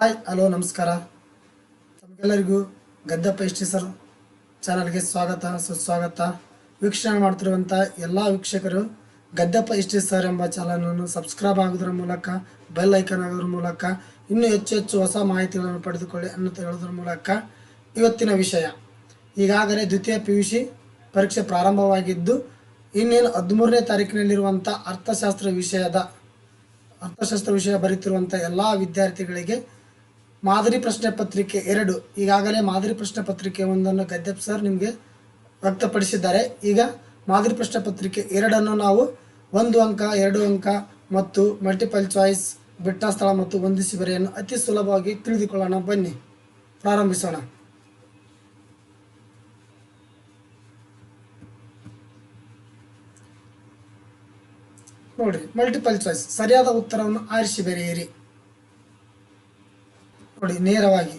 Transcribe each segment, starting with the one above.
Hi, hello, ನಮಸ್ಕಾರ. ತಮಗೆಲ್ಲರಿಗೂ ಗದ್ದಪ್ಪ ಇಷ್ಟಿ sir ಚಾನಲ್ಗೆ ಸ್ವಾಗತ, ಸುಸ್ವಾಗತ. ವೀಕ್ಷಣೆ ಮಾಡ್ತಿರುವಂಥ ಎಲ್ಲ ವೀಕ್ಷಕರು, ಗದ್ದಪ್ಪ ಇಷ್ಟಿ ಸರ್ ಎಂಬ ಚಾನಲನ್ನು ಸಬ್ಸ್ಕ್ರೈಬ್ ಆಗೋದ್ರ ಮೂಲಕ ಬೆಲ್ ಐಕನ್ ಆಗೋದ್ರ ಮೂಲಕ, ಇನ್ನೂ ಹೆಚ್ಚು ಹೆಚ್ಚು ಹೊಸ ಮಾಹಿತಿಗಳನ್ನು ಪಡೆದುಕೊಳ್ಳಿ ಅನ್ನೋದು ಹೇಳೋದ್ರ ಮೂಲಕ ಇವತ್ತಿನ ವಿಷಯ. ಈಗಾಗಲೇ ದ್ವಿತೀಯ ಪಿ ಯು ಸಿ ಪರೀಕ್ಷೆ ಪ್ರಾರಂಭವಾಗಿದ್ದು, ಇನ್ನೇನು ಹದಿಮೂರನೇ ತಾರೀಕಿನಲ್ಲಿರುವಂಥ ಅರ್ಥಶಾಸ್ತ್ರ ವಿಷಯದ, ಅರ್ಥಶಾಸ್ತ್ರ ವಿಷಯ ಬರೀತಿರುವಂಥ ಎಲ್ಲ ವಿದ್ಯಾರ್ಥಿಗಳಿಗೆ ಮಾದರಿ ಪ್ರಶ್ನೆ ಪತ್ರಿಕೆ ಎರಡು. ಈಗಾಗಲೇ ಮಾದರಿ ಪ್ರಶ್ನೆ ಪತ್ರಿಕೆ ಒಂದನ್ನು ಗದ್ದೆಪ್ ಸರ್ ನಿಮಗೆ ವ್ಯಕ್ತಪಡಿಸಿದ್ದಾರೆ. ಈಗ ಮಾದರಿ ಪ್ರಶ್ನೆ ಪತ್ರಿಕೆ ಎರಡನ್ನು ನಾವು ಒಂದು ಅಂಕ, ಎರಡು ಅಂಕ ಮತ್ತು ಮಲ್ಟಿಪಲ್ ಚಾಯ್ಸ್ ಬಿಟ್ಟ ಸ್ಥಳ ಮತ್ತು ಹೊಂದಿಸಿ ಬರೆಯನ್ನು ಅತಿ ಸುಲಭವಾಗಿ ತಿಳಿದುಕೊಳ್ಳೋಣ. ಬನ್ನಿ, ಪ್ರಾರಂಭಿಸೋಣ. ನೋಡ್ರಿ ಮಲ್ಟಿಪಲ್ ಚಾಯ್ಸ್ ಸರಿಯಾದ ಉತ್ತರವನ್ನು ಆರಿಸಿ ಬರೆಯಿರಿ. ನೋಡಿ, ನೇರವಾಗಿ.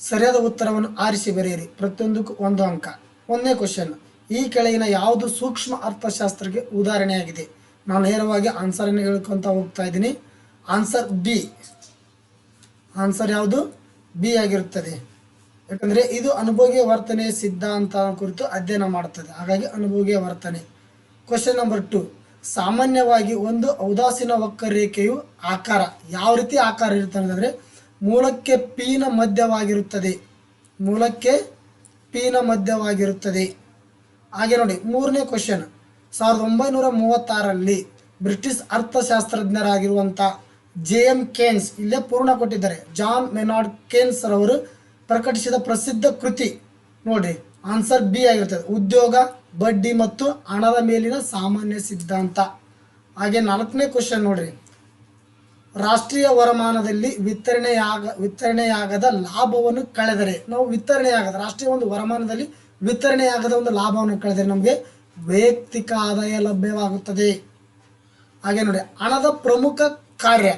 ಸರಿಯಾದ ಉತ್ತರವನ್ನು ಆರಿಸಿ ಬರೆಯಿರಿ. ಪ್ರತಿಯೊಂದಕ್ಕೂ ಒಂದು ಅಂಕ. ಒಂದನೇ ಕ್ವಶನ್ ಈ ಕೆಳಗಿನ ಯಾವುದು ಸೂಕ್ಷ್ಮ ಅರ್ಥಶಾಸ್ತ್ರಕ್ಕೆ ಉದಾಹರಣೆಯಾಗಿದೆ? ನಾನು ನೇರವಾಗಿ ಆನ್ಸರನ್ನು ಹೇಳ್ಕೊಂತ ಹೋಗ್ತಾ ಇದ್ದೀನಿ. ಆನ್ಸರ್ ಬಿ ಆನ್ಸರ್ ಯಾವುದು? ಬಿ ಆಗಿರುತ್ತದೆ. ಯಾಕಂದರೆ ಇದು ಅನುಭೋಗಿಯ ವರ್ತನೆ, ಸಿದ್ಧಾಂತ ಕುರಿತು ಅಧ್ಯಯನ ಮಾಡುತ್ತದೆ ಹಾಗಾಗಿ ಅನುಭೋಗಿಯ ವರ್ತನೆ. ಕ್ವಶನ್ ನಂಬರ್ ಟು ಸಾಮಾನ್ಯವಾಗಿ ಒಂದು ಔದಾಸೀನ ವಕ್ರರೇಖೆಯು ಆಕಾರ. ಯಾವ ರೀತಿ ಆಕಾರ ಇರುತ್ತದೆ ಅಂದರೆ ಮೂಲಕ್ಕೆ ಪೀನ ಮಧ್ಯವಾಗಿರುತ್ತದೆ. ಮೂಲಕ್ಕೆ ಪೀನ ಮಧ್ಯವಾಗಿರುತ್ತದೆ. ಹಾಗೆ ನೋಡಿ, ಮೂರನೇ ಕ್ವಶನ್ ಸಾವಿರದ ಒಂಬೈನೂರ ಮೂವತ್ತಾರರಲ್ಲಿ ಬ್ರಿಟಿಷ್ ಅರ್ಥಶಾಸ್ತ್ರಜ್ಞರಾಗಿರುವಂಥ ಜೆ ಎಂ ಕೇನ್ಸ್ ಇಲ್ಲೇ ಪೂರ್ಣ ಕೊಟ್ಟಿದ್ದಾರೆ. ಜಾನ್ ಮೆನಾರ್ಡ್ ಕೇನ್ಸ್ ಅವರು ಪ್ರಕಟಿಸಿದ ಪ್ರಸಿದ್ಧ ಕೃತಿ. ನೋಡಿ, ಆನ್ಸರ್ ಬಿ ಆಗಿರ್ತದೆ. ಉದ್ಯೋಗ, ಬಡ್ಡಿ ಮತ್ತು ಹಣದ ಮೇಲಿನ ಸಾಮಾನ್ಯ ಸಿದ್ಧಾಂತ. ಹಾಗೆ ನಾಲ್ಕನೇ ಕ್ವಶನ್ ನೋಡ್ರಿ. ರಾಷ್ಟ್ರೀಯ ವರಮಾನದಲ್ಲಿ ವಿತರಣೆಯಾಗ, ವಿತರಣೆಯಾಗದ ಲಾಭವನ್ನು ಕಳೆದರೆ. ನಾವು ವಿತರಣೆಯಾಗದ, ರಾಷ್ಟ್ರೀಯ ಒಂದು ವರಮಾನದಲ್ಲಿ ವಿತರಣೆಯಾಗದ ಒಂದು ಲಾಭವನ್ನು ಕಳೆದರೆ ನಮಗೆ ವೈಯಕ್ತಿಕ ಆದಾಯ ಲಭ್ಯವಾಗುತ್ತದೆ. ಹಾಗೆ ನೋಡಿ, ಹಣದ ಪ್ರಮುಖ ಕಾರ್ಯ.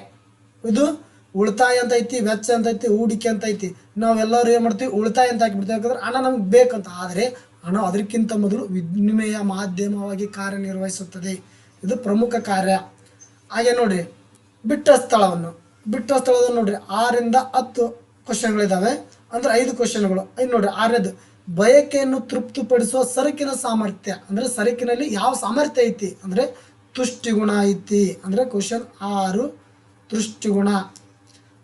ಇದು ಉಳಿತಾಯ ಅಂತ ಐತಿ, ವೆಚ್ಚ ಅಂತ ಐತಿ, ಹೂಡಿಕೆ ಅಂತ ಐತಿ. ನಾವೆಲ್ಲರೂ ಏನು ಮಾಡ್ತೀವಿ, ಉಳಿತಾಯ ಅಂತ ಹಾಕಿಬಿಡ್ತೀವಿ. ಯಾಕಂದ್ರೆ ಹಣ ನಮ್ಗೆ ಬೇಕಂತ ಆದರೆ ಹಣ ಅದಕ್ಕಿಂತ ಮೊದಲು ವಿನಿಮಯ ಮಾಧ್ಯಮವಾಗಿ ಕಾರ್ಯನಿರ್ವಹಿಸುತ್ತದೆ. ಇದು ಪ್ರಮುಖ ಕಾರ್ಯ. ಹಾಗೆ ನೋಡ್ರಿ ಬಿಟ್ಟ ಸ್ಥಳವನ್ನು. ಬಿಟ್ಟ ಸ್ಥಳವನ್ನು ನೋಡ್ರಿ, ಆರಿಂದ ಹತ್ತು ಕ್ವಶನ್ಗಳಿದ್ದಾವೆ ಅಂದ್ರೆ ಐದು ಕ್ವಶನ್ಗಳು. ಐದು ನೋಡ್ರಿ ಆರನೇದು ಬಯಕೆಯನ್ನು ತೃಪ್ತಿಪಡಿಸುವ ಸರಕಿನ ಸಾಮರ್ಥ್ಯ. ಅಂದ್ರೆ ಸರಕಿನಲ್ಲಿ ಯಾವ ಸಾಮರ್ಥ್ಯ ಐತಿ? ಅಂದ್ರೆ ತುಷ್ಟಿಗುಣ ಐತಿ. ಅಂದ್ರೆ ಕ್ವಶನ್ ಆರು, ತುಷ್ಟಿಗುಣ.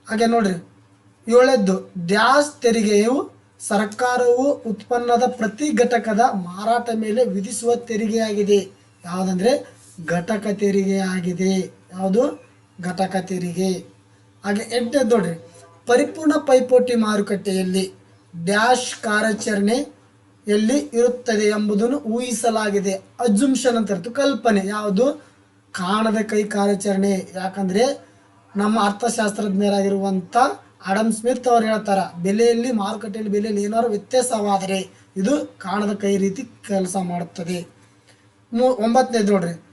ಹಾಗೆ ನೋಡ್ರಿ ಏಳದ್ದು ಡ್ಯಾಸ್ ತೆರಿಗೆಯು ಸರ್ಕಾರವು ಉತ್ಪನ್ನದ ಪ್ರತಿ ಘಟಕದ ಮಾರಾಟ ಮೇಲೆ ವಿಧಿಸುವ ತೆರಿಗೆಯಾಗಿದೆ. ಯಾವುದಂದ್ರೆ ಘಟಕ ತೆರಿಗೆಯಾಗಿದೆ. ಯಾವುದು? ಘಟಕ ತೆರಿಗೆ ಹಾಗೆ ಎಂಟನೇದು ನೋಡ್ರಿ. ಪರಿಪೂರ್ಣ ಪೈಪೋಟಿ ಮಾರುಕಟ್ಟೆಯಲ್ಲಿ ಡ್ಯಾಶ್ ಕಾರ್ಯಾಚರಣೆ ಎಲ್ಲಿ ಇರುತ್ತದೆ ಎಂಬುದನ್ನು ಊಹಿಸಲಾಗಿದೆ. ಅಜುಮ್ಷನ್ ಅಂತ ಇರ್ತು ಕಲ್ಪನೆ. ಯಾವುದು? ಕಾಣದ ಕೈ ಕಾರ್ಯಾಚರಣೆ. ಯಾಕಂದ್ರೆ ನಮ್ಮ ಅರ್ಥಶಾಸ್ತ್ರಜ್ಞರಾಗಿರುವಂಥ ಆಡಮ್ ಸ್ಮಿತ್ ಅವರು ಹೇಳ್ತಾರ, ಬೆಲೆಯಲ್ಲಿ, ಮಾರುಕಟ್ಟೆಯಲ್ಲಿ ಬೆಲೆಯಲ್ಲಿ ಏನಾದ್ರು ವ್ಯತ್ಯಾಸವಾದರೆ ಇದು ಕಾಣದ ಕೈ ರೀತಿ ಕೆಲಸ ಮಾಡುತ್ತದೆ. ಮೂ ಒಂಬತ್ತನೇದು ನೋಡ್ರಿ.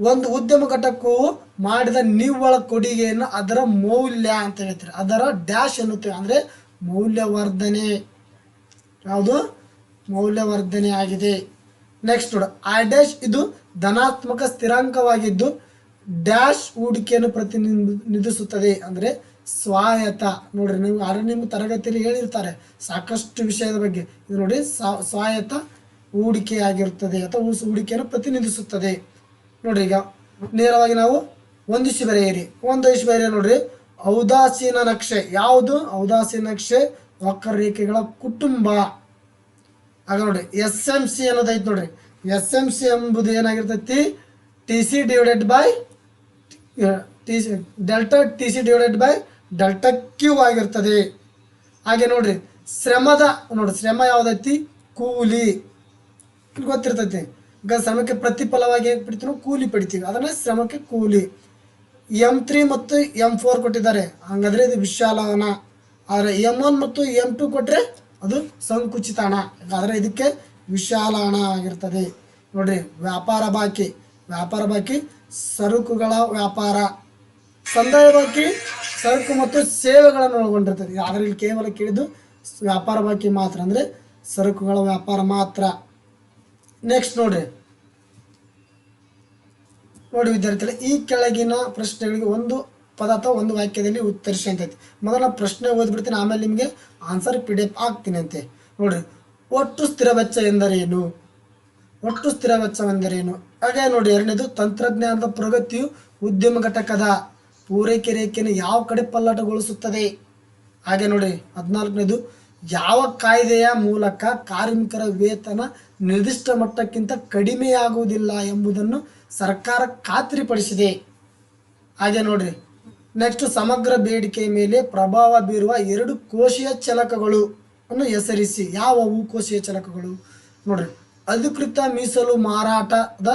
ಒಂದು ಉದ್ಯಮ ಘಟಕವು ಮಾಡಿದ ನಿವ್ವಳ ಕೊಡುಗೆಯನ್ನು ಅದರ ಮೌಲ್ಯ ಅಂತ ಹೇಳ್ತಾರೆ. ಅದರ ಡ್ಯಾಶ್ ಎನ್ನುತ್ತೇವೆ. ಅಂದರೆ ಮೌಲ್ಯವರ್ಧನೆ. ಯಾವುದು? ಮೌಲ್ಯವರ್ಧನೆ ಆಗಿದೆ. ನೆಕ್ಸ್ಟ್ ನೋಡ. ಆ ಡ್ಯಾಶ್ ಇದು ಧನಾತ್ಮಕ ಸ್ಥಿರಾಂಕವಾಗಿದ್ದು ಡ್ಯಾಶ್ ಹೂಡಿಕೆಯನ್ನು ಪ್ರತಿನಿಧಿಸುತ್ತದೆ. ಅಂದರೆ ಸ್ವಾಯತ್ತ. ನೋಡ್ರಿ, ನೀವು ಆಲ್ರೆಡಿ ನಿಮ್ಮ ತರಗತಿಯಲ್ಲಿ ಹೇಳಿರ್ತಾರೆ. ಸಾಕಷ್ಟು ವಿಷಯದ ಬಗ್ಗೆ. ಇದು ನೋಡಿ ಸ್ವ- ಸ್ವಾಯತ್ತ ಹೂಡಿಕೆ ಆಗಿರುತ್ತದೆ ಅಥವಾ ಹೂಡಿಕೆಯನ್ನು ಪ್ರತಿನಿಧಿಸುತ್ತದೆ. ನೋಡ್ರಿ ಈಗ ನೇರವಾಗಿ ನಾವು ಒಂದಿಸಿ ಬರೆಯಿರಿ ಒಂದಿಸಿ ಬರೆಯ ನೋಡ್ರಿ. ಔದಾಸೀನ ನಕ್ಷೆ. ಯಾವುದು? ಔದಾಸೀನ ನಕ್ಷೆ, ವಕ್ರರೇಖೆಗಳ ಕುಟುಂಬ. ಆಗ ನೋಡ್ರಿ ಎಸ್ ಎಂ ಸಿ ಅನ್ನೋದೈತೆ ನೋಡ್ರಿ. ಎಸ್ ಎಂ ಸಿ ಎಂಬುದು ಏನಾಗಿರ್ತೈತಿ? T C divided by, T C, delta T C divided by delta Q ಆಗಿರ್ತದೆ. ಹಾಗೆ ನೋಡ್ರಿ, ಶ್ರಮದ, ನೋಡ್ರಿ, ಶ್ರಮ ಯಾವ್ದೈತಿ? ಕೂಲಿ. ಗೊತ್ತಿರ್ತೈತಿ. ಈಗ ಶ್ರಮಕ್ಕೆ ಪ್ರತಿಫಲವಾಗಿ ಹೇಗೆ ಪಡಿತೀವಿ ಕೂಲಿ ಪಡಿತೀವಿ. ಅದನ್ನ ಶ್ರಮಕ್ಕೆ ಕೂಲಿ. ಎಂ ತ್ರೀ ಮತ್ತು ಎಂ ಫೋರ್ ಕೊಟ್ಟಿದ್ದಾರೆ. ಹಂಗಾದ್ರೆ ಇದು ವಿಶಾಲ ಹಣ ಆದರೆ ಎಂ ಒನ್ ಮತ್ತು ಎಂ ಟು ಕೊಟ್ಟರೆ ಅದು ಸಂಕುಚಿತ ಹಣ ಆದರೆ ಇದಕ್ಕೆ ವಿಶಾಲ ಹಣ ಆಗಿರ್ತದೆ. ನೋಡ್ರಿ, ವ್ಯಾಪಾರ ಬಾಕಿ. ವ್ಯಾಪಾರ ಬಾಕಿ ಸರಕುಗಳ ವ್ಯಾಪಾರ. ಸಂದಾಯ ಬಾಕಿ, ಸರಕು ಮತ್ತು ಸೇವೆಗಳನ್ನು ಒಳಗೊಂಡಿರ್ತದೆ. ಆದರೆ ಇಲ್ಲಿ ಕೇವಲ ಕೇಳಿದ್ದು ವ್ಯಾಪಾರ ಬಾಕಿ ಮಾತ್ರ. ಅಂದರೆ ಸರಕುಗಳ ವ್ಯಾಪಾರ ಮಾತ್ರ. ನೆಕ್ಸ್ಟ್ ನೋಡ್ರಿ ನೋಡಿ ವಿದ್ಯಾರ್ಥಿಗಳ, ಈ ಕೆಳಗಿನ ಪ್ರಶ್ನೆಗಳಿಗೆ ಒಂದು ಪದ ಅಥವಾ ಒಂದು ವಾಕ್ಯದಲ್ಲಿ ಉತ್ತರಿಸಿ ಅಂತೈತಿ ಮೊದಲ ಪ್ರಶ್ನೆ ಓದ್ಬಿಡ್ತೀನಿ, ಆಮೇಲೆ ನಿಮಗೆ ಆನ್ಸರ್ ಪಿ ಡಿ ಎಫ್ ಆಗ್ತೀನಿ ಅಂತೆ. ನೋಡ್ರಿ, ಒಟ್ಟು ಸ್ಥಿರ ವೆಚ್ಚ ಎಂದರೇನು? ಒಟ್ಟು ಸ್ಥಿರ ವೆಚ್ಚವೆಂದರೇನು? ಹಾಗೆ ನೋಡಿ, ಎರಡನೇದು, ತಂತ್ರಜ್ಞಾನದ ಪ್ರಗತಿಯು ಉದ್ಯಮ ಘಟಕದ ಪೂರೈಕೆ ರೇಖೆಯನ್ನು ಯಾವ ಕಡೆ ಪಲ್ಲಟಗೊಳಿಸುತ್ತದೆ? ಹಾಗೆ ನೋಡಿ, ಹದಿನಾಲ್ಕನೇದು ಯಾವ ಕಾಯ್ದೆಯ ಮೂಲಕ ಕಾರ್ಮಿಕರ ವೇತನ ನಿರ್ದಿಷ್ಟ ಮಟ್ಟಕ್ಕಿಂತ ಕಡಿಮೆಯಾಗುವುದಿಲ್ಲ ಎಂಬುದನ್ನು ಸರ್ಕಾರ ಖಾತ್ರಿಪಡಿಸಿದೆ. ಹಾಗೆ ನೋಡ್ರಿ. ನೆಕ್ಸ್ಟ್ ಸಮಗ್ರ ಬೇಡಿಕೆ ಮೇಲೆ ಪ್ರಭಾವ ಬೀರುವ ಎರಡು ಕೋಶೀಯ ಚಲಕಗಳು ಅನ್ನು ಹೆಸರಿಸಿ. ಯಾವ ಕೋಶೀಯ ಚಲಕಗಳು? ನೋಡ್ರಿ. ಅಧಿಕೃತ ಮೀಸಲು ಮಾರಾಟದ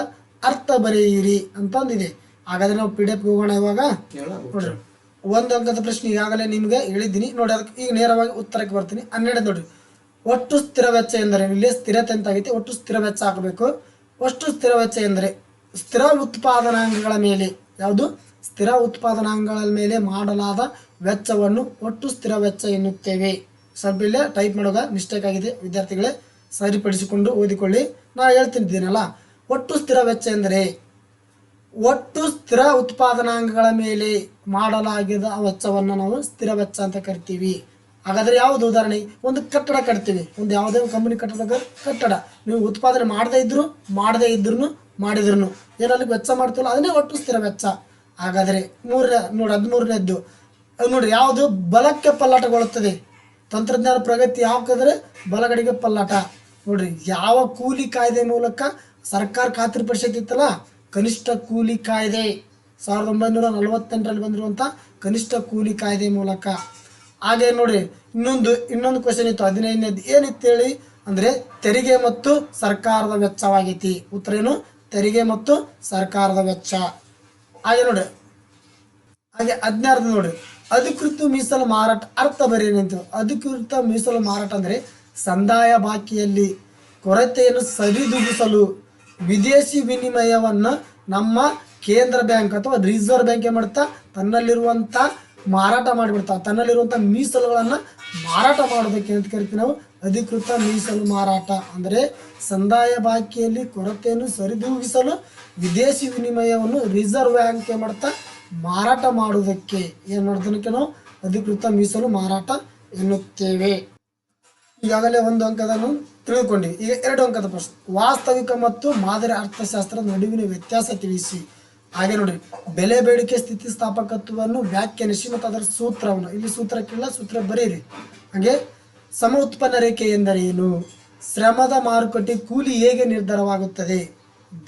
ಅರ್ಥ ಬರೆಯಿರಿ ಅಂತಂದಿದೆ ಹಾಗಾದ್ರೆ ನಾವು ಪಿ ಡಿ ಎಫ್ಗೆ ಹೋಗೋಣ ಇವಾಗ. ನೋಡ್ರಿ. ಒಂದು ಅಂಕದ ಪ್ರಶ್ನೆ ಈಗಾಗಲೇ ನಿಮಗೆ ಹೇಳಿದ್ದೀನಿ. ನೋಡಿ, ಅದಕ್ಕೆ ಈಗ ನೇರವಾಗಿ ಉತ್ತರಕ್ಕೆ ಬರ್ತೀನಿ. ಹನ್ನೆರಡು ನೋಡಿ. ಒಟ್ಟು ಸ್ಥಿರ ವೆಚ್ಚ ಎಂದರೆ, ಇಲ್ಲಿ ಸ್ಥಿರತೆ ಅಂತ ಆಗೈತೆ ಒಟ್ಟು ಸ್ಥಿರ ವೆಚ್ಚ ಹಾಕಬೇಕು. ಒಟ್ಟು ಸ್ಥಿರ ವೆಚ್ಚ ಎಂದರೆ, ಸ್ಥಿರ ಉತ್ಪಾದನಾಂಗಗಳ ಮೇಲೆ, ಯಾವುದು? ಸ್ಥಿರ ಉತ್ಪಾದನಾಂಗಗಳ ಮೇಲೆ ಮಾಡಲಾದ ವೆಚ್ಚವನ್ನು ಒಟ್ಟು ಸ್ಥಿರ ವೆಚ್ಚ ಎನ್ನುತ್ತೇವೆ. ಸ್ವಲ್ಪ ಇಲ್ಲೇ ಟೈಪ್ ಮಾಡುವಾಗ ಮಿಸ್ಟೇಕ್ ಆಗಿದೆ. ವಿದ್ಯಾರ್ಥಿಗಳೇ ಸರಿಪಡಿಸಿಕೊಂಡು ಓದಿಕೊಳ್ಳಿ. ನಾ ಹೇಳ್ತಿದ್ದೀನಲ್ಲ, ಒಟ್ಟು ಸ್ಥಿರ ವೆಚ್ಚ ಎಂದರೆ ಒಟ್ಟು ಸ್ಥಿರ ಉತ್ಪಾದನಾಂಗಗಳ ಮೇಲೆ ಮಾಡಲಾಗಿದ ವೆಚ್ಚವನ್ನು ನಾವು ಸ್ಥಿರ ವೆಚ್ಚ ಅಂತ ಕರಿತೀವಿ. ಹಾಗಾದ್ರೆ ಯಾವುದು ಉದಾಹರಣೆ? ಒಂದು ಕಟ್ಟಡ ಕಟ್ತೀವಿ. ಒಂದು ಯಾವುದೇ ಕಂಪನಿ ಕಟ್ಟಡ ಕಟ್ಟಡ. ನೀವು ಉತ್ಪಾದನೆ ಮಾಡದೇ ಇದ್ರು ಮಾಡದೇ ಇದ್ರು ಮಾಡಿದ್ರು ಏನಲ್ಲಿ ವೆಚ್ಚ ಮಾಡ್ತಿಲ್ಲ ಅದನ್ನೇ ಒಟ್ಟು ಸ್ಥಿರ ವೆಚ್ಚ. ಹಾಗಾದ್ರೆ ಮೂರನೇ, ನೋಡಿ, ಹದಿಮೂರನೇದ್ದು. ನೋಡಿ, ಯಾವುದು? ಬಲಕ್ಕೆ ಪಲ್ಲಾಟಗೊಳ್ಳುತ್ತದೆ. ತಂತ್ರಜ್ಞಾನ ಪ್ರಗತಿ ಯಾವ್ಕಂದ್ರೆ ಬಲಗಡೆಗೆ ಪಲ್ಲಾಟ. ನೋಡ್ರಿ, ಯಾವ ಕೂಲಿ ಕಾಯ್ದೆ ಮೂಲಕ ಸರ್ಕಾರ ಖಾತ್ರಿಪಡಿಸತಿತ್ತಲ್ಲ ಕನಿಷ್ಠ ಕೂಲಿ ಕಾಯ್ದೆ ಸಾವಿರದ ಒಂಬೈನೂರ ನಲವತ್ತೆಂಟರಲ್ಲಿ ಬಂದಿರುವಂಥ ಕನಿಷ್ಠ ಕೂಲಿ ಕಾಯ್ದೆ ಮೂಲಕ. ಹಾಗೆ ನೋಡಿ, ಇನ್ನೊಂದು ಇನ್ನೊಂದು ಕ್ವಶನ್ ಇತ್ತು, ಹದಿನೈದನೇದು. ಏನಿತ್ತು ಹೇಳಿ? ಅಂದ್ರೆ ತೆರಿಗೆ ಮತ್ತು ಸರ್ಕಾರದ ವೆಚ್ಚವಾಗೈತಿ. ಉತ್ತರ ಏನು? ತೆರಿಗೆ ಮತ್ತು ಸರ್ಕಾರದ ವೆಚ್ಚ. ಹಾಗೆ ನೋಡಿ, ಹಾಗೆ ಹದಿನಾರದು ನೋಡಿ. ಅಧಿಕೃತ ಮೀಸಲು ಮಾರಾಟ, ಅರ್ಥ ಬರೀರಿ ಅಂತ ಅಧಿಕೃತ ಮೀಸಲು ಮಾರಾಟ ಅಂದರೆ ಸಂದಾಯ ಬಾಕಿಯಲ್ಲಿ ಕೊರತೆಯನ್ನು ಸರಿದೂಗಿಸಲು. ವಿದೇಶಿ ವಿನಿಮಯವನ್ನು ನಮ್ಮ ಕೇಂದ್ರ ಬ್ಯಾಂಕ್ ಅಥವಾ ರಿಸರ್ವ್ ಬ್ಯಾಂಕ್ ಏನು ಮಾಡ್ತಾ? ತನ್ನಲ್ಲಿರುವಂಥ ಮಾರಾಟ ಮಾಡಿಬಿಡ್ತಾ. ತನ್ನಲ್ಲಿರುವಂಥ ಮೀಸಲುಗಳನ್ನು ಮಾರಾಟ ಮಾಡೋದಕ್ಕೆ ಅಂತ ಕರಿತೀವಿ ನಾವು. ಅಧಿಕೃತ ಮೀಸಲು ಮಾರಾಟ ಅಂದರೆ ಸಂದಾಯ ಬಾಕಿಯಲ್ಲಿ ಕೊರತೆಯನ್ನು ಸರಿದೂಗಿಸಲು ವಿದೇಶಿ ವಿನಿಮಯವನ್ನು ರಿಸರ್ವ್ ಬ್ಯಾಂಕ್ ಏನು ಮಾಡ್ತಾ? ಮಾರಾಟ ಮಾಡುವುದಕ್ಕೆ ಏನು ಮಾಡೋದಕ್ಕೆ ನಾವು? ಅಧಿಕೃತ ಮೀಸಲು ಮಾರಾಟ ಎನ್ನುತ್ತೇವೆ. ಈಗಾಗಲೇ ಒಂದು ಅಂಕದನ್ನು ತಿಳಿದುಕೊಂಡಿ. ಈಗ ಎರಡು ಅಂಕದ ಪ್ರಶ್ನೆ. ವಾಸ್ತವಿಕ ಮತ್ತು ಮಾದರಿ ಅರ್ಥಶಾಸ್ತ್ರದ ನಡುವಿನ ವ್ಯತ್ಯಾಸ ತಿಳಿಸಿ. ಹಾಗೆ ನೋಡಿ. ಬೆಲೆ ಬೇಡಿಕೆ ಸ್ಥಿತಿಸ್ಥಾಪಕತ್ವವನ್ನು ವ್ಯಾಖ್ಯಾನಿಸಿ ಮತ್ತು ಅದರ ಸೂತ್ರವನ್ನು. ಇಲ್ಲಿ ಸೂತ್ರಕ್ಕಿಲ್ಲ ಸೂತ್ರ ಬರೀರಿ. ಹಾಗೆ ಸಮ ಉತ್ಪನ್ನ ರೇಖೆ ಎಂದರೇನು? ಶ್ರಮದ ಮಾರುಕಟ್ಟೆ ಕೂಲಿ ಹೇಗೆ ನಿರ್ಧಾರವಾಗುತ್ತದೆ?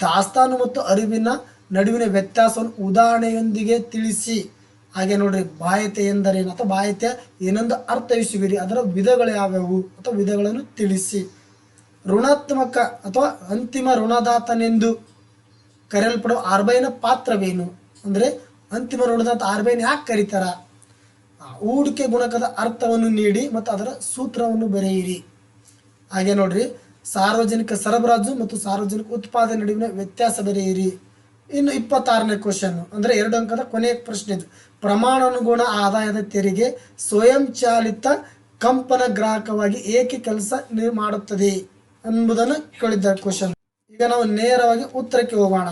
ದಾಸ್ತಾನು ಮತ್ತು ಅರಿವಿನ ನಡುವಿನ ವ್ಯತ್ಯಾಸವನ್ನು ಉದಾಹರಣೆಯೊಂದಿಗೆ ತಿಳಿಸಿ. ಹಾಗೆ ನೋಡ್ರಿ, ಬಾಯತೆ ಎಂದರೇನು ಅಥವಾ ಬಾಯತೆ ಏನೊಂದು ಅರ್ಥೈಸುವಿರಿ, ಅದರ ವಿಧಗಳು ಯಾವ್ಯಾವು ಅಥವಾ ವಿಧಗಳನ್ನು ತಿಳಿಸಿ. ಋಣಾತ್ಮಕ ಅಥವಾ ಅಂತಿಮ ಋಣದಾತನೆಂದು ಕರೆಯಲ್ಪಡುವ ಆರ್ಬೈನ ಪಾತ್ರವೇನು? ಅಂದರೆ ಅಂತಿಮ ಋಣದಾತ ಆರ್ಬೈನ ಯಾಕೆ ಕರೀತಾರ? ಹೂಡಿಕೆ ಗುಣಕದ ಅರ್ಥವನ್ನು ನೀಡಿ ಮತ್ತು ಅದರ ಸೂತ್ರವನ್ನು ಬರೆಯಿರಿ. ಹಾಗೆ ನೋಡ್ರಿ, ಸಾರ್ವಜನಿಕ ಸರಬರಾಜು ಮತ್ತು ಸಾರ್ವಜನಿಕ ಉತ್ಪಾದನೆ ನಡುವಿನ ವ್ಯತ್ಯಾಸ ಬರೆಯಿರಿ. ಇನ್ನು ಇಪ್ಪತ್ತಾರನೇ ಕ್ವಶನ್ ಅಂದರೆ ಎರಡು ಅಂಕದ ಕೊನೆಯ ಪ್ರಶ್ನೆ ಇದು. ಪ್ರಮಾಣಾನುಗುಣ ಆದಾಯದ ತೆರಿಗೆ ಸ್ವಯಂಚಾಲಿತ ಕಂಪನ ಗ್ರಾಹಕವಾಗಿ ಏಕೆ ಕೆಲಸ ಮಾಡುತ್ತದೆ ಎಂಬುದನ್ನು ಕೇಳಿದ್ದಾರೆ ಕ್ವಶನ್ ಈಗ ನಾವು ನೇರವಾಗಿ ಉತ್ತರಕ್ಕೆ ಹೋಗೋಣ.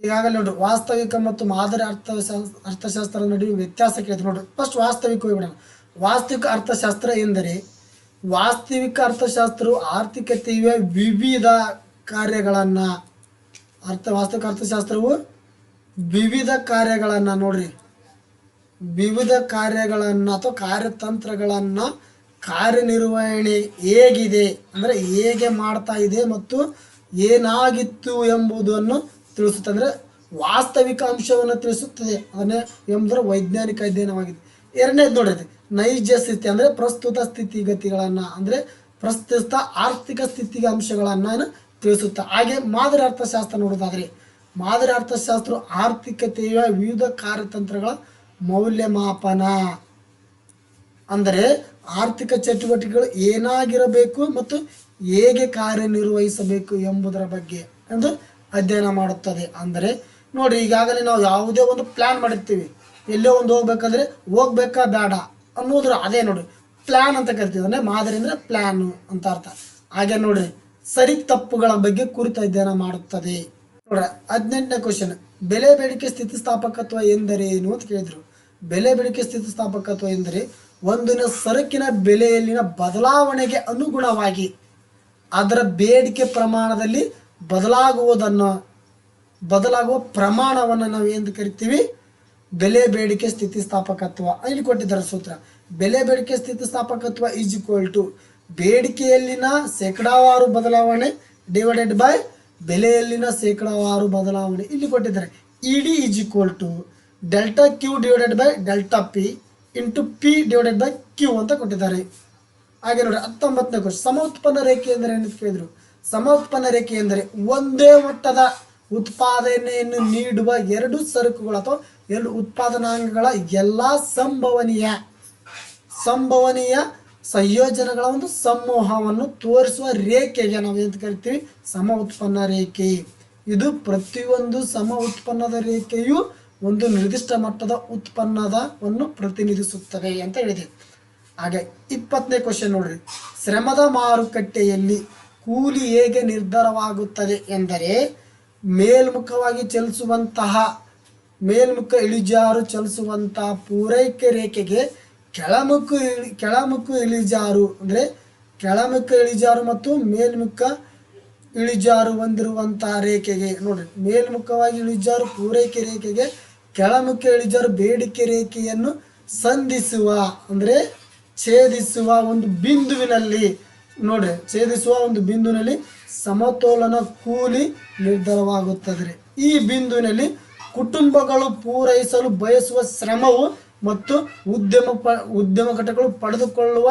ಈಗಾಗಲೇ ನೋಡ್ರಿ, ವಾಸ್ತವಿಕ ಮತ್ತು ಮಾದರಿ ಅರ್ಥಶಾಸ್ತ್ರ ಅರ್ಥಶಾಸ್ತ್ರ ನಡುವೆ ವ್ಯತ್ಯಾಸ ಕೇಳಿದ್ರು ನೋಡ್ರಿ ಫಸ್ಟ್ ವಾಸ್ತವಿಕ ಹೋಗೋಣ ವಾಸ್ತವಿಕ ಅರ್ಥಶಾಸ್ತ್ರ ಎಂದರೆ, ವಾಸ್ತವಿಕ ಅರ್ಥಶಾಸ್ತ್ರವು ಆರ್ಥಿಕತೆಯ ವಿವಿಧ ಕಾರ್ಯಗಳನ್ನು ಅರ್ಥ ವಾಸ್ತವಿಕ ಅರ್ಥಶಾಸ್ತ್ರವು ವಿವಿಧ ಕಾರ್ಯಗಳನ್ನು ನೋಡ್ರಿ. ವಿವಿಧ ಕಾರ್ಯಗಳನ್ನು ಅಥವಾ ಕಾರ್ಯತಂತ್ರಗಳನ್ನು ಕಾರ್ಯನಿರ್ವಹಣೆ ಹೇಗಿದೆ, ಅಂದರೆ ಹೇಗೆ ಮಾಡ್ತಾ ಇದೆ ಮತ್ತು ಏನಾಗಿತ್ತು ಎಂಬುದನ್ನು ತಿಳಿಸುತ್ತೆ. ಅಂದರೆ ವಾಸ್ತವಿಕ ಅಂಶವನ್ನು ತಿಳಿಸುತ್ತದೆ. ಅದನ್ನೇ ಎಂಬುದರ ವೈಜ್ಞಾನಿಕ ಅಧ್ಯಯನವಾಗಿದೆ. ಎರಡನೇದು ನೋಡ್ರಿ ನೈಜ ಸ್ಥಿತಿ ಅಂದರೆ ಪ್ರಸ್ತುತ ಸ್ಥಿತಿಗತಿಗಳನ್ನು, ಅಂದರೆ ಪ್ರಸ್ತುತ ಆರ್ಥಿಕ ಸ್ಥಿತಿಗೆ ಅಂಶಗಳನ್ನು ತಿಳಿಸುತ್ತೆ. ಹಾಗೆ ಮಾದರಿ ಅರ್ಥಶಾಸ್ತ್ರ ನೋಡೋದಾದ್ರೆ ಮಾದರಿ ಅರ್ಥಶಾಸ್ತ್ರ ಆರ್ಥಿಕತೆಯ ವಿವಿಧ ಕಾರ್ಯತಂತ್ರಗಳ ಮೌಲ್ಯಮಾಪನ. ಅಂದರೆ ಆರ್ಥಿಕ ಚಟುವಟಿಕೆಗಳು ಏನಾಗಿರಬೇಕು ಮತ್ತು ಹೇಗೆ ಕಾರ್ಯನಿರ್ವಹಿಸಬೇಕು ಎಂಬುದರ ಬಗ್ಗೆ ಎಂದು ಅಧ್ಯಯನ ಮಾಡುತ್ತದೆ. ಅಂದರೆ ನೋಡಿ ಈಗಾಗಲೇ ನಾವು ಯಾವುದೇ ಒಂದು ಪ್ಲ್ಯಾನ್ ಮಾಡಿರ್ತೀವಿ. ಎಲ್ಲೋ ಒಂದು ಹೋಗ್ಬೇಕಂದ್ರೆ ಹೋಗ್ಬೇಕಾ ಬೇಡ ಅನ್ನೋದ್ರ ಅದೇ ನೋಡಿ ಪ್ಲ್ಯಾನ್ ಅಂತ ಕರಿತೀವಿ. ಅಂದರೆ ಮಾದರಿ ಅಂದರೆ ಪ್ಲ್ಯಾನು ಅಂತ ಅರ್ಥ. ಹಾಗೆ ನೋಡ್ರಿ ಸರಿ ತಪ್ಪುಗಳ ಬಗ್ಗೆ ಕುರಿತ ಅಧ್ಯಯನ ಮಾಡುತ್ತದೆ. ನೋಡ್ರ, ಹದಿನೆಂಟನೇ ಕ್ವಶನ್ ಬೆಲೆ ಬೇಡಿಕೆ ಸ್ಥಿತಿಸ್ಥಾಪಕತ್ವ ಎಂದರೇನು ಅಂತ ಕೇಳಿದ್ರು. ಬೆಲೆ ಬೇಡಿಕೆ ಸ್ಥಿತಿಸ್ಥಾಪಕತ್ವ ಎಂದರೆ ಒಂದಿನ ಸರಕಿನ ಬೆಲೆಯಲ್ಲಿನ ಬದಲಾವಣೆಗೆ ಅನುಗುಣವಾಗಿ ಅದರ ಬೇಡಿಕೆ ಪ್ರಮಾಣದಲ್ಲಿ ಬದಲಾಗುವುದನ್ನು, ಬದಲಾಗುವ ಪ್ರಮಾಣವನ್ನು ನಾವು ಏನು ಕರಿತೀವಿ. ಬೆಲೆ ಬೇಡಿಕೆ ಸ್ಥಿತಿಸ್ಥಾಪಕತ್ವ. ಇಲ್ಲಿ ಕೊಟ್ಟಿದ್ದಾರೆ ಸೂತ್ರ. ಬೆಲೆ ಬೇಡಿಕೆ ಸ್ಥಿತಿಸ್ಥಾಪಕತ್ವ ಈಸ್ ಈಕ್ವಲ್ ಟು ಬೇಡಿಕೆಯಲ್ಲಿನ ಶೇಕಡಾವಾರು ಬದಲಾವಣೆ ಡಿವೈಡೆಡ್ ಬೈ ಬೆಲೆಯಲ್ಲಿನ ಶೇಕಡಾವಾರು ಬದಲಾವಣೆ ಇಲ್ಲಿ ಕೊಟ್ಟಿದ್ದಾರೆ. E D is equal to delta Q divided by delta P into P divided by Q ಅಂತ ಕೊಟ್ಟಿದ್ದಾರೆ. ಹಾಗೆ ನೋಡಿ, ಹತ್ತೊಂಬತ್ತನೇ ಕ್ವಶನ್ ಸಮ ಉತ್ಪನ್ನ ರೇಖೆ ಎಂದರೆ ಏನು ಕೇಳಿದ್ರು? ಸಮ ಉತ್ಪನ್ನ ರೇಖೆ ಎಂದರೆ ಒಂದೇ ಮಟ್ಟದ ಉತ್ಪಾದನೆಯನ್ನು ನೀಡುವ ಎರಡು ಸರಕುಗಳು ಅಥವಾ ಎರಡು ಉತ್ಪಾದನಾಂಗಗಳ ಎಲ್ಲ ಸಂಭವನೀಯ ಸಂಭವನೀಯ ಸಂಯೋಜನೆಗಳ ಒಂದು ಸಮೂಹವನ್ನು ತೋರಿಸುವ ರೇಖೆಗೆ ನಾವು ಏನು ಕರಿತೀವಿ? ಸಮ ಉತ್ಪನ್ನ ರೇಖೆ. ಇದು ಪ್ರತಿಯೊಂದು ಸಮ ಉತ್ಪನ್ನದ ರೇಖೆಯು ಒಂದು ನಿರ್ದಿಷ್ಟ ಮಟ್ಟದ ಉತ್ಪನ್ನದವನ್ನು ಪ್ರತಿನಿಧಿಸುತ್ತದೆ ಅಂತ ಹೇಳಿದೆ. ಹಾಗೆ ಇಪ್ಪತ್ತನೇ ಕ್ವಶನ್ ನೋಡ್ರಿ. ಶ್ರಮದ ಮಾರುಕಟ್ಟೆಯಲ್ಲಿ ಕೂಲಿ ಹೇಗೆ ನಿರ್ಧಾರವಾಗುತ್ತದೆ ಎಂದರೆ, ಮೇಲ್ಮುಖವಾಗಿ ಚಲಿಸುವಂತಹ, ಮೇಲ್ಮುಖ ಇಳಿಜಾರು ಚಲಿಸುವಂತಹ ಪೂರೈಕೆ ರೇಖೆಗೆ ಕೆಳಮುಖ ಇಳಿ ಕೆಳಮುಖ ಇಳಿಜಾರು ಅಂದರೆ ಕೆಳಮುಖ ಇಳಿಜಾರು ಮತ್ತು ಮೇಲ್ಮುಖ ಇಳಿಜಾರು ಹೊಂದಿರುವಂಥ ರೇಖೆಗೆ ನೋಡ್ರಿ, ಮೇಲ್ಮುಖವಾಗಿ ಇಳಿಜಾರು ಪೂರೈಕೆ ರೇಖೆಗೆ ಕೆಳಮುಖ ಇಳಿಜಾರು ಬೇಡಿಕೆ ರೇಖೆಯನ್ನು ಸಂಧಿಸುವ ಅಂದರೆ ಛೇದಿಸುವ ಒಂದು ಬಿಂದುವಿನಲ್ಲಿ ನೋಡ್ರಿ, ಛೇದಿಸುವ ಒಂದು ಬಿಂದುವಿನಲ್ಲಿ ಸಮತೋಲನ ಕೂಲಿ ನಿರ್ಧಾರವಾಗುತ್ತದೆ. ಈ ಬಿಂದುವಿನಲ್ಲಿ ಕುಟುಂಬಗಳು ಪೂರೈಸಲು ಬಯಸುವ ಶ್ರಮವು ಮತ್ತು ಉದ್ಯಮ ಪ, ಉದ್ಯಮ ಘಟಕಗಳು ಪಡೆದುಕೊಳ್ಳುವ,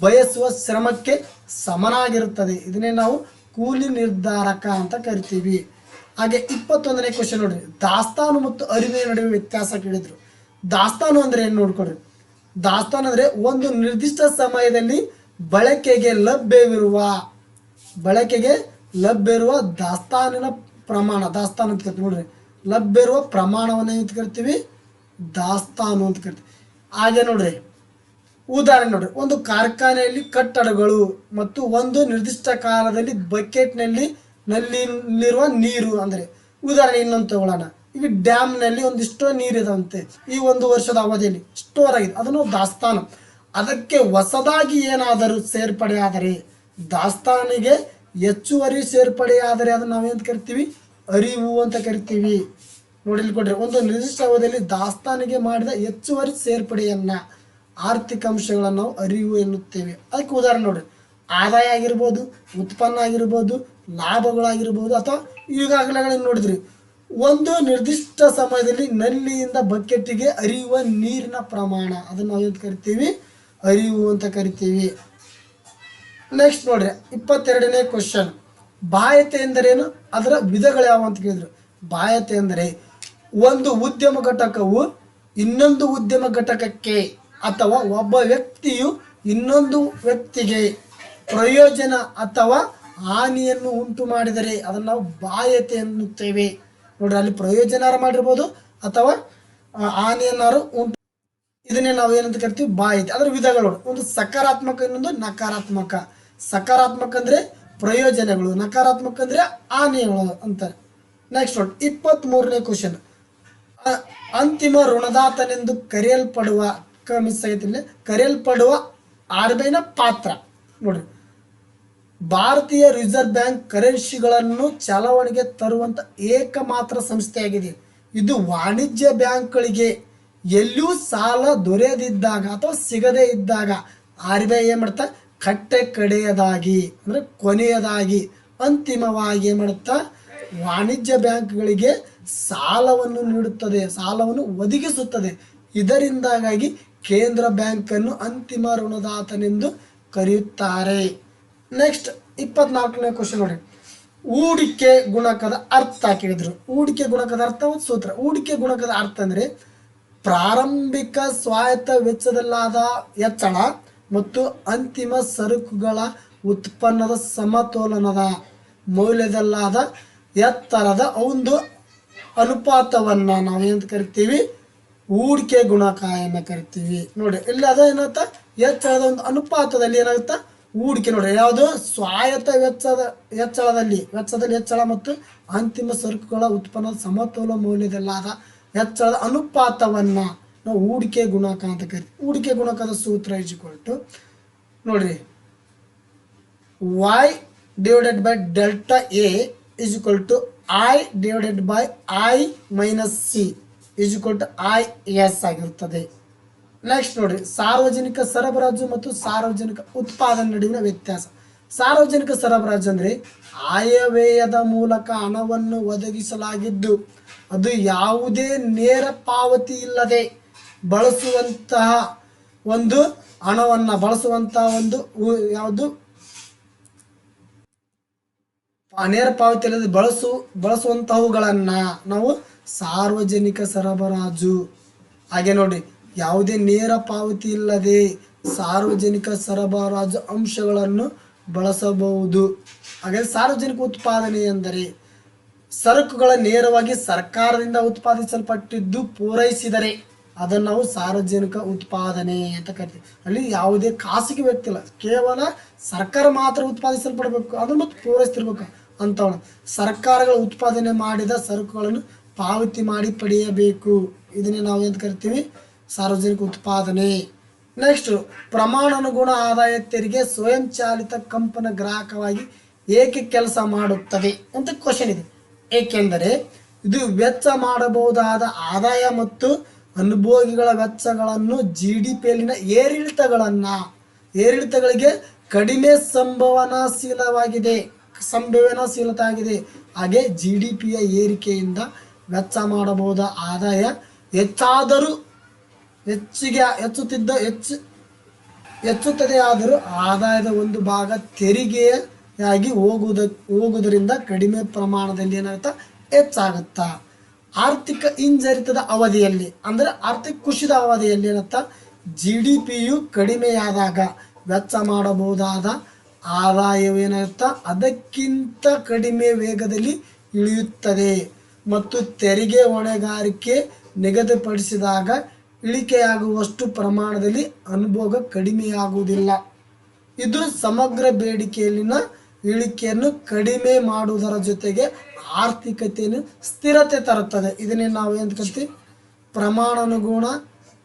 ಬಯಸುವ ಶ್ರಮಕ್ಕೆ ಸಮನಾಗಿರುತ್ತದೆ. ಇದನ್ನೇ ನಾವು ಕೂಲಿ ನಿರ್ಧಾರಕ ಅಂತ ಕರಿತೀವಿ. ಹಾಗೆ ಇಪ್ಪತ್ತೊಂದನೇ ಕ್ವಶನ್ ನೋಡ್ರಿ. ದಾಸ್ತಾನು ಮತ್ತು ಅರಿವಿನ ನಡುವೆ ವ್ಯತ್ಯಾಸ ಕೇಳಿದ್ರು. ದಾಸ್ತಾನು ಅಂದ್ರೆ ಏನು ನೋಡ್ಕೊಡ್ರಿ ದಾಸ್ತಾನು ಅಂದ್ರೆ ಒಂದು ನಿರ್ದಿಷ್ಟ ಸಮಯದಲ್ಲಿ ಬಳಕೆಗೆ ಲಭ್ಯವಿರುವ ಬಳಕೆಗೆ ಲಭ್ಯವಿರುವ ದಾಸ್ತಾನಿನ ಪ್ರಮಾಣ. ದಾಸ್ತಾನು ಅಂತ ಕರಿತೀವಿ ನೋಡ್ರಿ. ಲಭ್ಯ ಇರುವ ಪ್ರಮಾಣವನ್ನು ಅಂತ ಕರಿತೀವಿ. ದಾಸ್ತಾನು ಅಂತ ಕರಿತೀವಿ ಹಾಗೆ ನೋಡ್ರಿ. ಉದಾಹರಣೆ ನೋಡ್ರಿ. ಒಂದು ಕಾರ್ಖಾನೆಯಲ್ಲಿ ಕಟ್ಟಡಗಳು ಮತ್ತು ಒಂದು ನಿರ್ದಿಷ್ಟ ಕಾಲದಲ್ಲಿ ಬಕೆಟ್ನಲ್ಲಿ ನಲ್ಲಿರುವ ನೀರು ಅಂದರೆ, ಉದಾಹರಣೆ ಇನ್ನೊಂದು ತಗೊಳ್ಳೋಣ. ಈಗ ಡ್ಯಾಮ್ನಲ್ಲಿ ಒಂದಿಷ್ಟೋ ನೀರಿದಂತೆ ಈ ಒಂದು ವರ್ಷದ ಅವಧಿಯಲ್ಲಿ ಸ್ಟೋರ್ ಆಗಿದೆ ಅದನ್ನು ದಾಸ್ತಾನು. ಅದಕ್ಕೆ ಹೊಸದಾಗಿ ಏನಾದರೂ ಸೇರ್ಪಡೆಯಾದರೆ ದಾಸ್ತಾನಿಗೆ ಹೆಚ್ಚುವರಿ ಸೇರ್ಪಡೆಯಾದರೆ ಅದನ್ನು ನಾವೇನು ಕರಿತೀವಿ? ಅರಿವು ಅಂತ ಕರಿತೀವಿ. ನೋಡಿ ಇಲ್ಲಿ ಕೊಡ್ರಿ ಒಂದು ನಿರ್ದಿಷ್ಟ ಅವಧಿಯಲ್ಲಿ ದಾಸ್ತಾನಿಗೆ ಮಾಡಿದ ಹೆಚ್ಚುವರಿ ಸೇರ್ಪಡೆಯನ್ನ ಆರ್ಥಿಕ ಅಂಶಗಳನ್ನು ನಾವು ಅರಿವು ಎನ್ನುತ್ತೇವೆ. ಅದಕ್ಕೆ ಉದಾಹರಣೆ ನೋಡ್ರಿ. ಆದಾಯ ಆಗಿರ್ಬೋದು, ಉತ್ಪನ್ನ ಆಗಿರ್ಬೋದು, ಲಾಭಗಳಾಗಿರ್ಬೋದು ಅಥವಾ ಈಗಾಗಲೇ ನೋಡಿದ್ರಿ. ಒಂದು ನಿರ್ದಿಷ್ಟ ಸಮಯದಲ್ಲಿ ನಲ್ಲಿಯಿಂದ ಬಕೆಟ್ಟಿಗೆ ಅರಿಯುವ ನೀರಿನ ಪ್ರಮಾಣ. ಅದನ್ನು ನಾವು ಏನು ಕರಿತೀವಿ? ಅರಿವು ಅಂತ ಕರಿತೀವಿ. ನೆಕ್ಸ್ಟ್ ನೋಡ್ರಿ, ಇಪ್ಪತ್ತೆರಡನೇ ಕ್ವಶನ್ ಬಾಯತೆ ಎಂದರೇನು? ಅದರ ವಿಧಗಳು ಯಾವ ಅಂತ ಕೇಳಿದ್ರು. ಬಾಯತೆ ಅಂದರೆ ಒಂದು ಉದ್ಯಮ ಘಟಕವು ಇನ್ನೊಂದು ಉದ್ಯಮ ಘಟಕಕ್ಕೆ ಅಥವಾ ಒಬ್ಬ ವ್ಯಕ್ತಿಯು ಇನ್ನೊಂದು ವ್ಯಕ್ತಿಗೆ ಪ್ರಯೋಜನ ಅಥವಾ ಹಾನಿಯನ್ನು ಉಂಟು ಮಾಡಿದರೆ ಅದನ್ನು ನಾವು ಬಾಹ್ಯತೆ ಎನ್ನುತ್ತೇವೆ. ನೋಡ್ರಿ, ಅಲ್ಲಿ ಪ್ರಯೋಜನ ಮಾಡಿರ್ಬೋದು ಅಥವಾ ಹಾನಿಯನ್ನಾರು ಉಂಟು ಇದನ್ನೇ ನಾವು ಏನಂತ ಕರಿತೀವಿ? ಬಾಯತೆ ಅದರ ವಿಧಗಳು ಒಂದು ಸಕಾರಾತ್ಮಕ, ಇನ್ನೊಂದು ನಕಾರಾತ್ಮಕ. ಸಕಾರಾತ್ಮಕ ಅಂದರೆ ಪ್ರಯೋಜನಗಳು, ನಕಾರಾತ್ಮಕ ಅಂದರೆ ಹಾನಿಗಳು ಅಂತಾರೆ. ನೆಕ್ಸ್ಟ್ ನೋಡಿ ಇಪ್ಪತ್ತ್ ಮೂರನೇ ಕ್ವಶನ್ ಅಂತಿಮ ಋಣದಾತನೆಂದು ಕರೆಯಲ್ಪಡುವ ಮಿಸ್ ಕರೆಯಲ್ಪಡುವ ಆರ್ ಬಿ ಐನ ಪಾತ್ರ. ನೋಡ್ರಿ, ಭಾರತೀಯ ರಿಸರ್ವ್ ಬ್ಯಾಂಕ್ ಕರೆನ್ಸಿಗಳನ್ನು ಚಲಾವಣೆಗೆ ತರುವಂತ ಏಕಮಾತ್ರ ಸಂಸ್ಥೆಯಾಗಿದೆ. ಇದು ವಾಣಿಜ್ಯ ಬ್ಯಾಂಕ್ಗಳಿಗೆ ಎಲ್ಲಿಯೂ ಸಾಲ ದೊರೆಯದಿದ್ದಾಗ ಅಥವಾ ಸಿಗದೇ ಇದ್ದಾಗ ಆರ್ ಬಿ ಐ ಏನು ಕಟ್ಟೆ ಕಡೆಯದಾಗಿ, ಅಂದರೆ ಕೊನೆಯದಾಗಿ ಅಂತಿಮವಾಗಿ ಏನು ಮಾಡುತ್ತಾ ವಾಣಿಜ್ಯ ಬ್ಯಾಂಕ್ಗಳಿಗೆ ಸಾಲವನ್ನು ನೀಡುತ್ತದೆ, ಸಾಲವನ್ನು ಒದಗಿಸುತ್ತದೆ. ಇದರಿಂದಾಗಿ ಕೇಂದ್ರ ಬ್ಯಾಂಕನ್ನು ಅಂತಿಮ ಋಣದಾತನೆಂದು ಕರೆಯುತ್ತಾರೆ. ನೆಕ್ಸ್ಟ್ ಇಪ್ಪತ್ನಾಲ್ಕನೇ ಕ್ವಶನ್ ನೋಡಿ. ಹೂಡಿಕೆ ಗುಣಕದ ಅರ್ಥ ಕೇಳಿದ್ರು. ಹೂಡಿಕೆ ಗುಣಕದ ಅರ್ಥ ಒಂದು ಸೂತ್ರ. ಹೂಡಿಕೆ ಗುಣಕದ ಅರ್ಥ ಅಂದರೆ ಪ್ರಾರಂಭಿಕ ಸ್ವಾಯತ್ತ ವೆಚ್ಚದಲ್ಲಾದ ಹೆಚ್ಚಳ ಮತ್ತು ಅಂತಿಮ ಸರಕುಗಳ ಉತ್ಪನ್ನದ ಸಮತೋಲನದ ಮೌಲ್ಯದಲ್ಲಾದ ಎತ್ತರದ ಒಂದು ಅನುಪಾತವನ್ನ ನಾವೇನು ಕರಿತೀವಿ? ಹೂಡಿಕೆ ಗುಣಕ ಎನ್ನ ಕರಿತೀವಿ. ನೋಡಿ, ಇಲ್ಲಿ ಅದ ಏನಾಗುತ್ತೆ? ಹೆಚ್ಚಳದ ಒಂದು ಅನುಪಾತದಲ್ಲಿ ಏನಾಗುತ್ತಾ? ಹೂಡಿಕೆ ನೋಡಿ, ಯಾವುದು? ಸ್ವಾಯತ್ತ ವೆಚ್ಚದ, ಹೆಚ್ಚಳದಲ್ಲಿ, ವೆಚ್ಚದಲ್ಲಿ ಹೆಚ್ಚಳ ಮತ್ತು ಅಂತಿಮ ಸರಕುಗಳ ಉತ್ಪನ್ನದ ಸಮತೋಲ ಮೌಲ್ಯದಲ್ಲಾದ ಹೆಚ್ಚಳದ ಅನುಪಾತವನ್ನ ನಾವು ಹೂಡಿಕೆ ಗುಣಕ ಅಂತ ಕರಿತೀವಿ. ಹೂಡಿಕೆ ಗುಣಕದ ಸೂತ್ರ ಇಜ್ಕೊಟ್ಟು ನೋಡ್ರಿ. Y divided by delta A is i divided by I minus C is equal to I S ಆಗಿರುತ್ತದೆ. ನೆಕ್ಸ್ಟ್ ನೋಡ್ರಿ, ಸಾರ್ವಜನಿಕ ಸರಬರಾಜು ಮತ್ತು ಸಾರ್ವಜನಿಕ ಉತ್ಪಾದನೆ ನಡುವಿನ ವ್ಯತ್ಯಾಸ. ಸಾರ್ವಜನಿಕ ಸರಬರಾಜು ಅಂದರೆ ಆಯವ್ಯಯದ ಮೂಲಕ ಹಣವನ್ನು ಒದಗಿಸಲಾಗಿದ್ದು, ಅದು ಯಾವುದೇ ನೇರ ಪಾವತಿ ಇಲ್ಲದೆ ಬಳಸುವಂತಹ ಒಂದು ಹಣವನ್ನು, ಬಳಸುವಂತಹ ಒಂದು ಯಾವುದು ನೇರ ಪಾವತಿ ಇಲ್ಲದೆ ಬಳಸು, ಬಳಸುವಂತಹವುಗಳನ್ನ ನಾವು ಸಾರ್ವಜನಿಕ ಸರಬರಾಜು. ಹಾಗೆ ನೋಡಿ, ಯಾವುದೇ ನೇರ ಪಾವತಿ ಇಲ್ಲದೆ ಸಾರ್ವಜನಿಕ ಸರಬರಾಜು ಅಂಶಗಳನ್ನು ಬಳಸಬಹುದು. ಹಾಗೆ ಸಾರ್ವಜನಿಕ ಉತ್ಪಾದನೆ ಎಂದರೆ, ಸರಕುಗಳ ನೇರವಾಗಿ ಸರ್ಕಾರದಿಂದ ಉತ್ಪಾದಿಸಲ್ಪಟ್ಟಿದ್ದು ಪೂರೈಸಿದರೆ ಅದನ್ನು ನಾವು ಸಾರ್ವಜನಿಕ ಉತ್ಪಾದನೆ ಅಂತ ಕರಿತೀವಿ. ಅಲ್ಲಿ ಯಾವುದೇ ಖಾಸಗಿ ವ್ಯಕ್ತಿ ಇಲ್ಲ ಕೇವಲ ಸರ್ಕಾರ ಮಾತ್ರ ಉತ್ಪಾದಿಸಲ್ಪಡಬೇಕು ಅದನ್ನು ಮತ್ತು ಪೂರೈಸ್ತಿರ್ಬೇಕು. ಅಂತವನು ಸರ್ಕಾರಗಳು ಉತ್ಪಾದನೆ ಮಾಡಿದ ಸರಕುಗಳನ್ನು ಪಾವತಿ ಮಾಡಿ ಪಡೆಯಬೇಕು. ಇದನ್ನೇ ನಾವು ಏನು ಕರಿತೀವಿ? ಸಾರ್ವಜನಿಕ ಉತ್ಪಾದನೆ. ನೆಕ್ಸ್ಟ್ ಪ್ರಮಾಣಾನುಗುಣ ಆದಾಯ ತೆರಿಗೆ ಸ್ವಯಂಚಾಲಿತ ಕಂಪನ ಗ್ರಾಹಕವಾಗಿ ಏಕೆ ಕೆಲಸ ಮಾಡುತ್ತದೆ ಅಂತ ಕ್ವಶನ್ ಇದೆ. ಏಕೆಂದರೆ, ಇದು ವೆಚ್ಚ ಮಾಡಬಹುದಾದ ಆದಾಯ ಮತ್ತು ಅನುಭೋಗಿಗಳ ವೆಚ್ಚಗಳನ್ನು ಜಿ ಡಿ ಪಿಯಲ್ಲಿನ ಏರಿಳಿತಗಳನ್ನು, ಏರಿಳಿತಗಳಿಗೆ ಕಡಿಮೆ ಸಂಭವನಾಶೀಲವಾಗಿದೆ. ಸಂಭವನಾಶೀಲತೆ ಆಗಿದೆ ಹಾಗೆ ಜಿ ಡಿ ಪಿಯ ಏರಿಕೆಯಿಂದ ವೆಚ್ಚ ಮಾಡಬಹುದ ಆದಾಯ ಹೆಚ್ಚಾದರೂ ಹೆಚ್ಚಿಗೆ ಹೆಚ್ಚುತ್ತಿದ್ದ ಹೆಚ್ಚು ಹೆಚ್ಚುತ್ತದೆ ಆದರೂ ಆದಾಯದ ಒಂದು ಭಾಗ ತೆರಿಗೆಯಾಗಿ ಹೋಗುವುದ ಹೋಗುವುದರಿಂದ ಕಡಿಮೆ ಪ್ರಮಾಣದಲ್ಲಿ ಏನಾಗುತ್ತೆ ಹೆಚ್ಚಾಗುತ್ತಾ? ಆರ್ಥಿಕ ಹಿಂಜರಿತದ ಅವಧಿಯಲ್ಲಿ ಅಂದರೆ ಆರ್ಥಿಕ ಕುಸಿದ ಅವಧಿಯಲ್ಲಿ ಏನತ್ತ ಜಿ ಡಿ ಪಿಯು ಕಡಿಮೆಯಾದಾಗ ವೆಚ್ಚ ಮಾಡಬಹುದಾದ ಆದಾಯವೇನಾಗುತ್ತಾ ಅದಕ್ಕಿಂತ ಕಡಿಮೆ ವೇಗದಲ್ಲಿ ಇಳಿಯುತ್ತದೆ ಮತ್ತು ತೆರಿಗೆ ಹೊಣೆಗಾರಿಕೆ ನಿಗದಿಪಡಿಸಿದಾಗ ಇಳಿಕೆಯಾಗುವಷ್ಟು ಪ್ರಮಾಣದಲ್ಲಿ ಅನುಭೋಗ ಕಡಿಮೆಯಾಗುವುದಿಲ್ಲ. ಇದು ಸಮಗ್ರ ಬೇಡಿಕೆಯಲ್ಲಿನ ಇಳಿಕೆಯನ್ನು ಕಡಿಮೆ ಮಾಡುವುದರ ಜೊತೆಗೆ ಆರ್ಥಿಕತೆಯನ್ನು ಸ್ಥಿರತೆ ತರುತ್ತದೆ. ಇದನ್ನೇ ನಾವು ಏನು ಕರಿತೀವಿ ಪ್ರಮಾಣಾನುಗುಣ,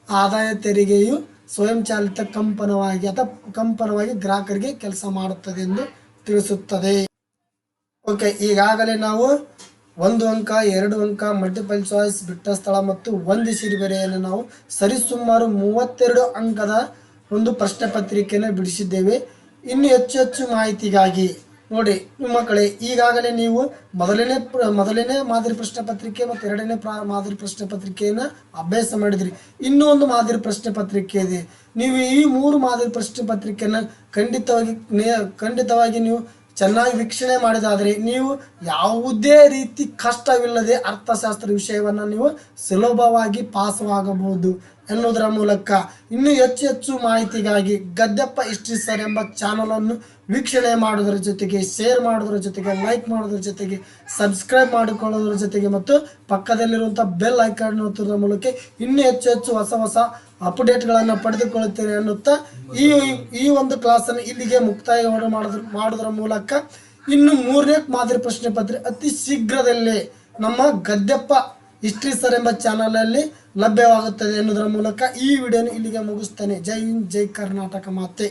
ಆದಾಯ ತೆರಿಗೆಯು ಸ್ವಯಂಚಾಲಿತ ಕಂಪನವಾಗಿ ಅಥವಾ ಕಂಪನವಾಗಿ ಗ್ರಾಹಕರಿಗೆ ಕೆಲಸ ಮಾಡುತ್ತದೆ ಎಂದು ತಿಳಿಸುತ್ತದೆ. ಓಕೆ, ಈಗಾಗಲೇ ನಾವು ಒಂದು ಅಂಕ, ಎರಡು ಅಂಕ ಮಲ್ಟಿಪಲ್ ಚಾಯ್ಸ್ ಬಿಟ್ಟ ಸ್ಥಳ ಮತ್ತು ಒಂದು ಬೆರೆಯನ್ನು ನಾವು ಸರಿಸುಮಾರು ಮೂವತ್ತೆರಡು ಅಂಕದ ಒಂದು ಪ್ರಶ್ನೆ ಪತ್ರಿಕೆಯನ್ನು ಬಿಡಿಸಿದ್ದೇವೆ. ಇನ್ನು ಹೆಚ್ಚು ಹೆಚ್ಚು ಮಾಹಿತಿಗಾಗಿ ನೋಡಿ, ನಿಮ್ಮ ಮಕ್ಕಳೇ, ಈಗಾಗಲೇ ನೀವು ಮೊದಲನೇ ಮೊದಲನೇ ಮಾದರಿ ಪ್ರಶ್ನೆ ಪತ್ರಿಕೆ ಮತ್ತು ಎರಡನೇ ಪ್ರಾ, ಮಾದರಿ ಪ್ರಶ್ನೆ ಪತ್ರಿಕೆಯನ್ನು ಅಭ್ಯಾಸ ಮಾಡಿದ್ರಿ. ಇನ್ನೊಂದು ಮಾದರಿ ಪ್ರಶ್ನೆ ಪತ್ರಿಕೆ ಇದೆ. ನೀವು ಈ ಮೂರು ಮಾದರಿ ಪ್ರಶ್ನೆ ಪತ್ರಿಕೆಯನ್ನು ಖಂಡಿತವಾಗಿ ಖಂಡಿತವಾಗಿ ನೀವು ಚೆನ್ನಾಗಿ ವೀಕ್ಷಣೆ ಮಾಡಿದಾದರೆ ನೀವು ಯಾವುದೇ ರೀತಿ ಕಷ್ಟವಿಲ್ಲದೆ ಅರ್ಥಶಾಸ್ತ್ರ ವಿಷಯವನ್ನು ನೀವು ಸುಲಭವಾಗಿ ಪಾಸವಾಗಬಹುದು ಎನ್ನುವುದರ ಮೂಲಕ ಇನ್ನೂ ಹೆಚ್ಚು ಹೆಚ್ಚು ಮಾಹಿತಿಗಾಗಿ ಗದ್ದೆಪ್ಪ ಹಿಸ್ಟ್ರಿ ಸರ್ ಎಂಬ ಚಾನಲನ್ನು ವೀಕ್ಷಣೆ ಮಾಡೋದ್ರ ಜೊತೆಗೆ ಶೇರ್ ಮಾಡೋದ್ರ ಜೊತೆಗೆ ಲೈಕ್ ಮಾಡೋದ್ರ ಜೊತೆಗೆ ಸಬ್ಸ್ಕ್ರೈಬ್ ಮಾಡಿಕೊಳ್ಳೋದ್ರ ಜೊತೆಗೆ ಮತ್ತು ಪಕ್ಕದಲ್ಲಿರುವಂಥ ಬೆಲ್ ಐಕಾನ್ ಒತ್ತುವುದರ ಮೂಲಕ ಇನ್ನೂ ಹೆಚ್ಚು ಹೆಚ್ಚು ಹೊಸ ಹೊಸ ಅಪ್ಡೇಟ್ಗಳನ್ನು ಪಡೆದುಕೊಳ್ಳುತ್ತೇನೆ ಅನ್ನುತ್ತಾ ಈ ಈ ಒಂದು ಕ್ಲಾಸನ್ನು ಇಲ್ಲಿಗೆ ಮುಕ್ತಾಯ ಮಾಡೋದ್ರ ಮಾಡೋದ್ರ ಮೂಲಕ ಇನ್ನು ಮೂರನೇ ಮಾದರಿ ಪ್ರಶ್ನೆ ಪತ್ರಿಕೆ ಅತಿ ಶೀಘ್ರದಲ್ಲೇ ನಮ್ಮ ಗದ್ದೆಪ್ಪ ಹಿಸ್ಟ್ರಿ ಸರ್ ಎಂಬ ಚಾನಲಲ್ಲಿ ಲಭ್ಯವಾಗುತ್ತದೆ ಎನ್ನುವುದರ ಮೂಲಕ ಈ ವಿಡಿಯೋನ ಇಲ್ಲಿಗೆ ಮುಗಿಸ್ತೇನೆ. ಜೈ ಹಿಂದ್ ಜೈ ಕರ್ನಾಟಕ ಮಾತೆ.